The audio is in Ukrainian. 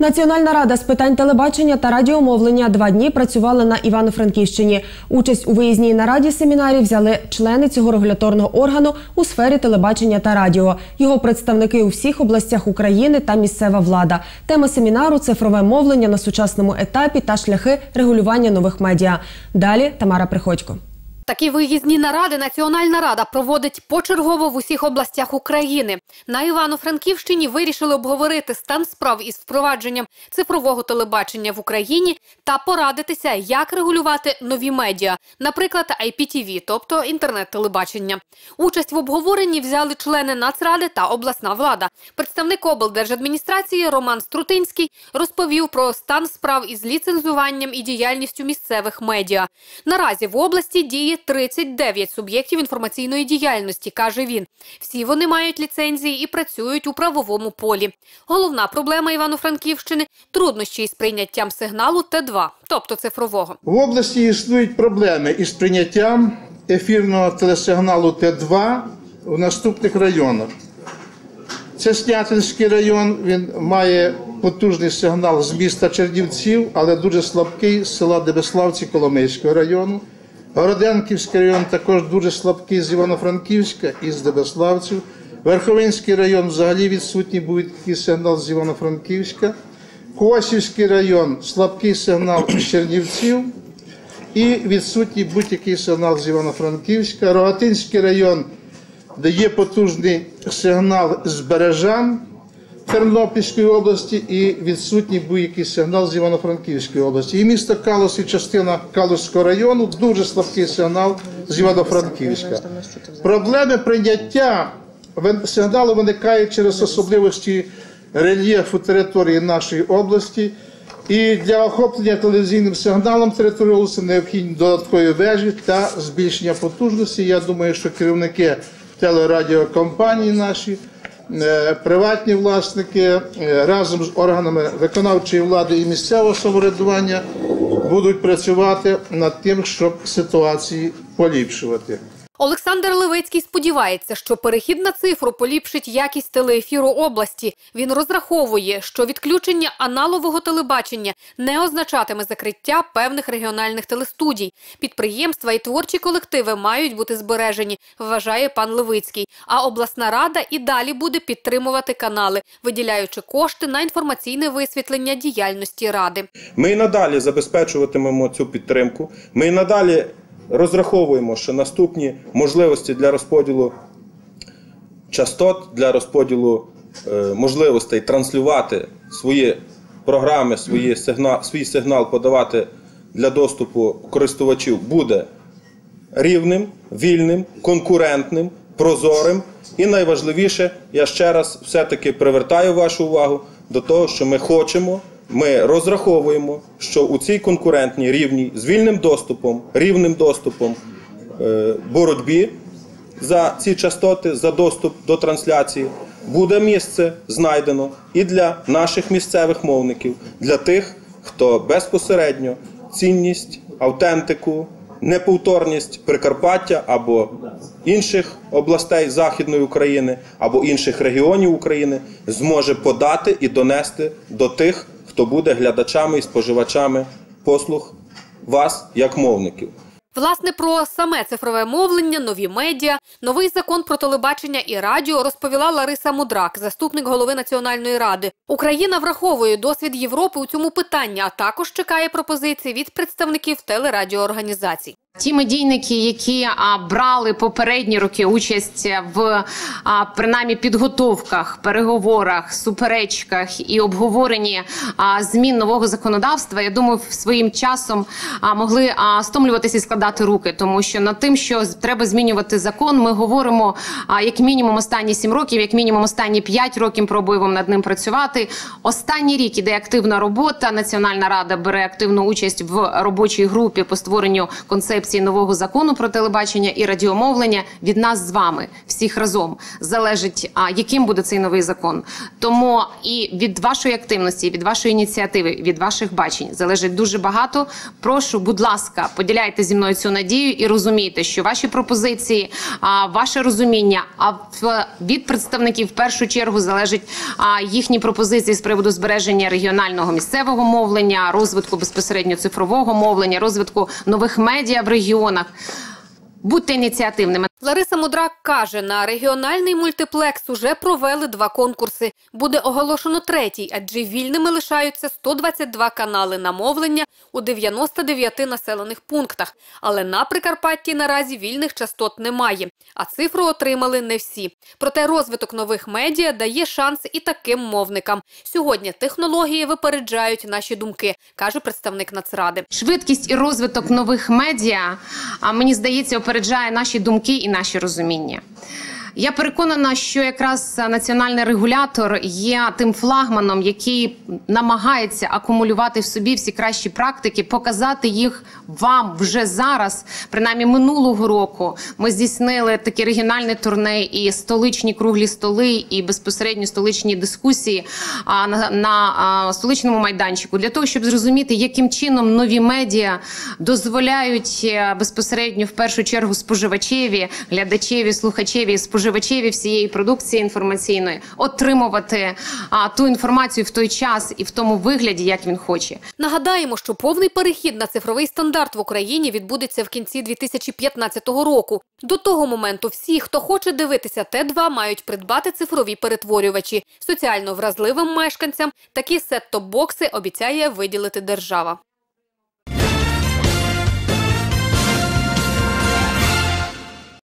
Національна рада з питань телебачення та радіомовлення два дні працювала на Івано-Франківщині. Участь у виїзній нараді семінарі взяли члени цього регуляторного органу у сфері телебачення та радіо. Його представники у всіх областях України та місцева влада. Тема семінару цифрове мовлення на сучасному етапі та шляхи регулювання нових медіа. Далі Тамара Приходько. Такі виїзні наради Національна рада проводить почергово в усіх областях України. На Івано-Франківщині вирішили обговорити стан справ із впровадженням цифрового телебачення в Україні та порадитися, як регулювати нові медіа, наприклад, IPTV, тобто інтернет-телебачення. Участь в обговоренні взяли члени Нацради та обласна влада. Представник облдержадміністрації Роман Струтинський розповів про стан справ із ліцензуванням і діяльністю місцевих медіа. Наразі в області діє 39 суб'єктів інформаційної діяльності, каже він. Всі вони мають ліцензії і працюють у правовому полі. Головна проблема Івано-Франківщини труднощі із прийняттям сигналу Т2, тобто цифрового. В області існують проблеми із прийняттям ефірного телесигналу Т2 в наступних районах. Це Снятинський район, він має потужний сигнал з міста Чернівців, але дуже слабкий з села Дебеславці Коломийського району. Городенківський район також дуже слабкий з Івано-Франківська і з Дебеславців. Верховинський район взагалі відсутній був такий сигнал з Івано-Франківська. Косівський район слабкий сигнал з Чернівців і відсутній будь-який сигнал з Івано-Франківська. Рогатинський район, де є потужний сигнал з Бережан. Тернопільської області і відсутній будь-який сигнал з Івано-Франківської області. І місто Калус і частина Калузького району дуже слабкий сигнал з Івано-Франківська. Проблеми прийняття сигналу виникають через особливості рельєфу території нашої області. І для охоплення телевізійним сигналом території області необхідні додаткові вежі та збільшення потужності. Я думаю, що керівники телерадіокомпаній наші. Е, приватні власники е, разом з органами виконавчої влади і місцевого самоврядування будуть працювати над тим, щоб ситуації поліпшувати. Олександр Левицький сподівається, що перехід на цифру поліпшить якість телеефіру області. Він розраховує, що відключення аналогового телебачення не означатиме закриття певних регіональних телестудій. Підприємства і творчі колективи мають бути збережені, вважає пан Левицький. А обласна рада і далі буде підтримувати канали, виділяючи кошти на інформаційне висвітлення діяльності ради. Ми і надалі забезпечуватимемо цю підтримку. Ми і надалі розраховуємо, що наступні можливості для розподілу частот, для розподілу е, можливостей транслювати свої програми, свої сигнал, свій сигнал подавати для доступу користувачів буде рівним, вільним, конкурентним, прозорим. І найважливіше, я ще раз все-таки привертаю вашу увагу до того, що ми хочемо. Ми розраховуємо, що у цій конкурентній рівній з вільним доступом, рівним доступом е, боротьбі за ці частоти, за доступ до трансляції, буде місце знайдено і для наших місцевих мовників, для тих, хто безпосередньо цінність, автентику, неповторність Прикарпаття або інших областей Західної України або інших регіонів України зможе подати і донести до тих хто буде глядачами і споживачами послуг вас як мовників. Власне, про саме цифрове мовлення, нові медіа, новий закон про телебачення і радіо розповіла Лариса Мудрак, заступник голови національної ради. Україна враховує досвід Європи у цьому питанні, а також чекає пропозиції від представників телерадіоорганізацій. Ті медійники, які а, брали попередні роки участь в а, принаймні підготовках, переговорах, суперечках і обговоренні а, змін нового законодавства, я думаю, своїм часом а, могли а, стомлюватися і складати руки, тому що над тим, що треба змінювати закон, ми говоримо а, як мінімум останні сім років, як мінімум останні п'ять років пробуємо над ним працювати. Останній рік іде активна робота. Національна рада бере активну участь в робочій групі по створенню концепції концепції нового закону про телебачення і радіомовлення від нас з вами, всіх разом, залежить, а яким буде цей новий закон. Тому і від вашої активності, від вашої ініціативи, від ваших бачень залежить дуже багато. Прошу, будь ласка, поділяйте зі мною цю надію і розумійте, що ваші пропозиції, а, ваше розуміння, а від представників в першу чергу залежить а, їхні пропозиції з приводу збереження регіонального місцевого мовлення, розвитку безпосередньо цифрового мовлення, розвитку нових медіа в регіонах. Будьте ініціативними. Лариса Мудрак каже, на регіональний мультиплекс уже провели два конкурси. Буде оголошено третій, адже вільними лишаються 122 канали на мовлення у 99 населених пунктах. Але на Прикарпатті наразі вільних частот немає, а цифру отримали не всі. Проте розвиток нових медіа дає шанс і таким мовникам. Сьогодні технології випереджають наші думки, каже представник Нацради. Швидкість і розвиток нових медіа, мені здається, опереджає наші думки наші розуміння. Я переконана, що якраз національний регулятор є тим флагманом, який намагається акумулювати в собі всі кращі практики, показати їх вам вже зараз. Принаймні минулого року ми здійснили таке регіональне турне і столичні круглі столи, і безпосередньо столичні дискусії на, на столичному майданчику для того, щоб зрозуміти, яким чином нові медіа дозволяють е, безпосередньо в першу чергу споживачеві, глядачеві, слухачеві, споживачеві всієї продукції інформаційної отримувати а, ту інформацію в той час і в тому вигляді, як він хоче. Нагадаємо, що повний перехід на цифровий стандарт в Україні відбудеться в кінці 2015 року. До того моменту всі, хто хоче дивитися Т2, мають придбати цифрові перетворювачі. Соціально вразливим мешканцям такі сет-топ-бокси обіцяє виділити держава.